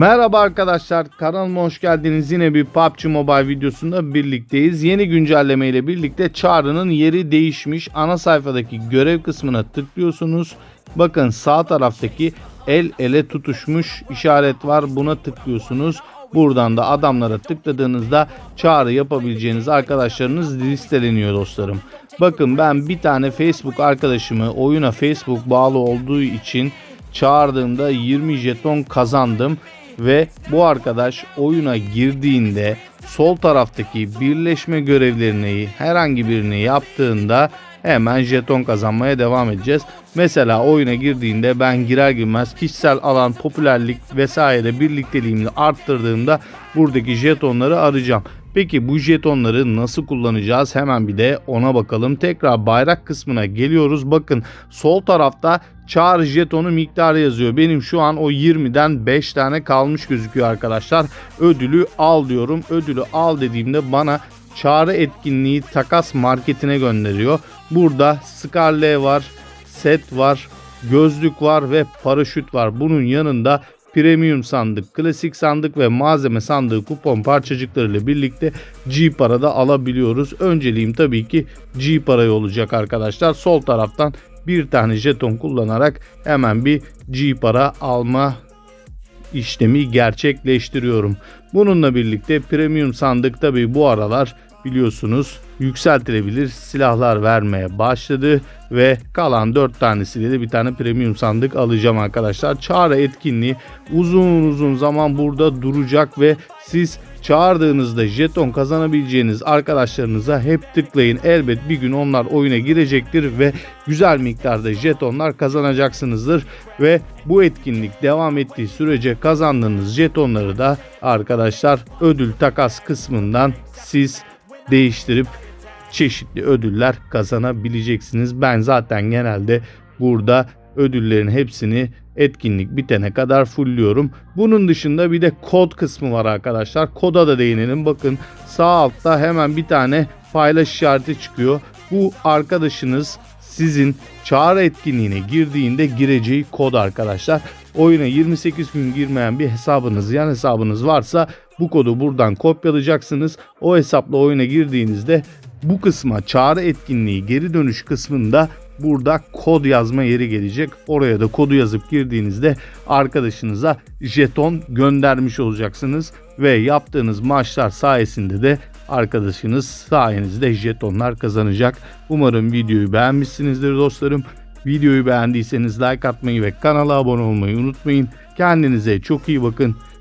Merhaba arkadaşlar kanalıma hoş geldiniz. Yine bir PUBG Mobile videosunda birlikteyiz. Yeni güncelleme ile birlikte çağrının yeri değişmiş. Ana sayfadaki görev kısmına tıklıyorsunuz. Bakın sağ taraftaki el ele tutuşmuş işaret var. Buna tıklıyorsunuz. Buradan da adamlara tıkladığınızda çağrı yapabileceğiniz arkadaşlarınız listeleniyor dostlarım. Bakın ben bir tane Facebook arkadaşımı oyuna Facebook bağlı olduğu için çağırdığımda 20 jeton kazandım ve bu arkadaş oyuna girdiğinde sol taraftaki birleşme görevlerini herhangi birini yaptığında hemen jeton kazanmaya devam edeceğiz. Mesela oyuna girdiğinde ben girer girmez kişisel alan, popülerlik vesaire birlikteliğimi arttırdığımda buradaki jetonları arayacağım. Peki bu jetonları nasıl kullanacağız? Hemen bir de ona bakalım. Tekrar bayrak kısmına geliyoruz. Bakın sol tarafta çağrı jetonu miktarı yazıyor. Benim şu an o 20'den 5 tane kalmış gözüküyor arkadaşlar. Ödülü al diyorum. Ödülü al dediğimde bana çağrı etkinliği takas marketine gönderiyor. Burada Scarlet var, set var, gözlük var ve paraşüt var. Bunun yanında premium sandık, klasik sandık ve malzeme sandığı kupon parçacıklarıyla birlikte G parada alabiliyoruz. Önceliğim tabii ki G parayı olacak arkadaşlar. Sol taraftan bir tane jeton kullanarak hemen bir G para alma işlemi gerçekleştiriyorum. Bununla birlikte premium sandık tabii bu aralar biliyorsunuz yükseltilebilir silahlar vermeye başladı ve kalan 4 tanesiyle de bir tane premium sandık alacağım arkadaşlar. Çağrı etkinliği uzun uzun zaman burada duracak ve siz çağırdığınızda jeton kazanabileceğiniz arkadaşlarınıza hep tıklayın. Elbet bir gün onlar oyuna girecektir ve güzel miktarda jetonlar kazanacaksınızdır ve bu etkinlik devam ettiği sürece kazandığınız jetonları da arkadaşlar ödül takas kısmından siz değiştirip çeşitli ödüller kazanabileceksiniz. Ben zaten genelde burada ödüllerin hepsini etkinlik bitene kadar fullliyorum. Bunun dışında bir de kod kısmı var arkadaşlar. Koda da değinelim. Bakın sağ altta hemen bir tane paylaş işareti çıkıyor. Bu arkadaşınız sizin çağrı etkinliğine girdiğinde gireceği kod arkadaşlar. Oyuna 28 gün girmeyen bir hesabınız yan hesabınız varsa bu kodu buradan kopyalayacaksınız. O hesapla oyuna girdiğinizde bu kısma çağrı etkinliği geri dönüş kısmında burada kod yazma yeri gelecek. Oraya da kodu yazıp girdiğinizde arkadaşınıza jeton göndermiş olacaksınız ve yaptığınız maçlar sayesinde de arkadaşınız sayenizde jetonlar kazanacak. Umarım videoyu beğenmişsinizdir dostlarım. Videoyu beğendiyseniz like atmayı ve kanala abone olmayı unutmayın. Kendinize çok iyi bakın.